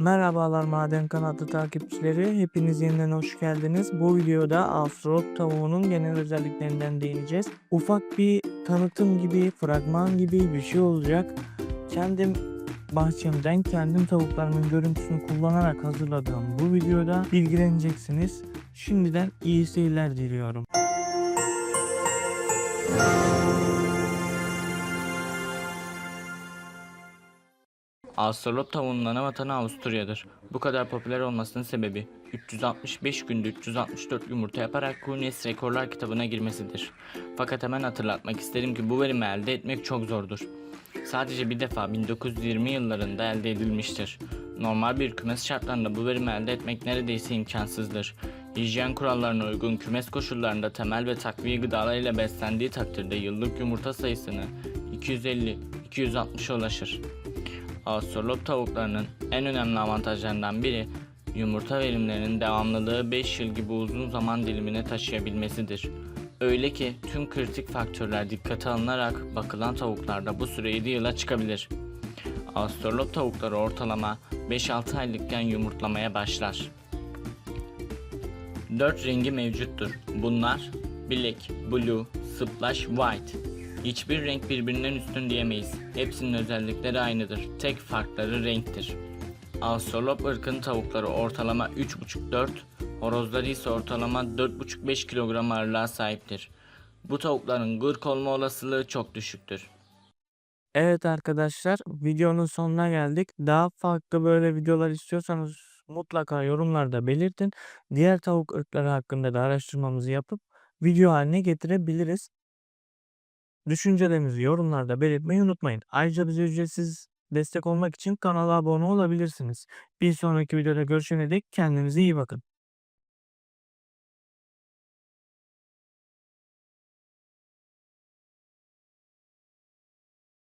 Merhabalar Maden Kanatlı takipçileri. Hepiniz yeniden hoş geldiniz. Bu videoda Astrolog tavuğunun genel özelliklerinden değineceğiz. Ufak bir tanıtım gibi, fragman gibi bir şey olacak. Kendim bahçemden kendim tavuklarımın görüntüsünü kullanarak hazırladığım bu videoda bilgileneceksiniz. Şimdiden iyi seyirler diliyorum. Astrolop tavuğunun vatanı Avusturya'dır. Bu kadar popüler olmasının sebebi 365 günde 364 yumurta yaparak Guinness Rekorlar kitabına girmesidir. Fakat hemen hatırlatmak isterim ki bu verimi elde etmek çok zordur. Sadece bir defa 1920 yıllarında elde edilmiştir. Normal bir kümes şartlarında bu verimi elde etmek neredeyse imkansızdır. Hijyen kurallarına uygun kümes koşullarında temel ve takviye gıdalarıyla beslendiği takdirde yıllık yumurta sayısını 250-260'a ulaşır. Astrolop tavuklarının en önemli avantajlarından biri yumurta verimlerinin devamlılığı 5 yıl gibi uzun zaman dilimine taşıyabilmesidir. Öyle ki tüm kritik faktörler dikkate alınarak bakılan tavuklarda bu süre 7 yıla çıkabilir. Astrolop tavukları ortalama 5-6 aylıkken yumurtlamaya başlar. 4 rengi mevcuttur. Bunlar Black, Blue, Splash, White. Hiçbir renk birbirinden üstün diyemeyiz. Hepsinin özellikleri aynıdır. Tek farkları renktir. Australop ırkının tavukları ortalama 3,5-4, horozları ise ortalama 4,5-5 kilogram ağırlığa sahiptir. Bu tavukların gırk olma olasılığı çok düşüktür. Evet arkadaşlar videonun sonuna geldik. Daha farklı böyle videolar istiyorsanız mutlaka yorumlarda belirtin. Diğer tavuk ırkları hakkında da araştırmamızı yapıp video haline getirebiliriz. Düşüncelerinizi yorumlarda belirtmeyi unutmayın. Ayrıca bize ücretsiz destek olmak için kanala abone olabilirsiniz. Bir sonraki videoda görüşene dek kendinize iyi bakın.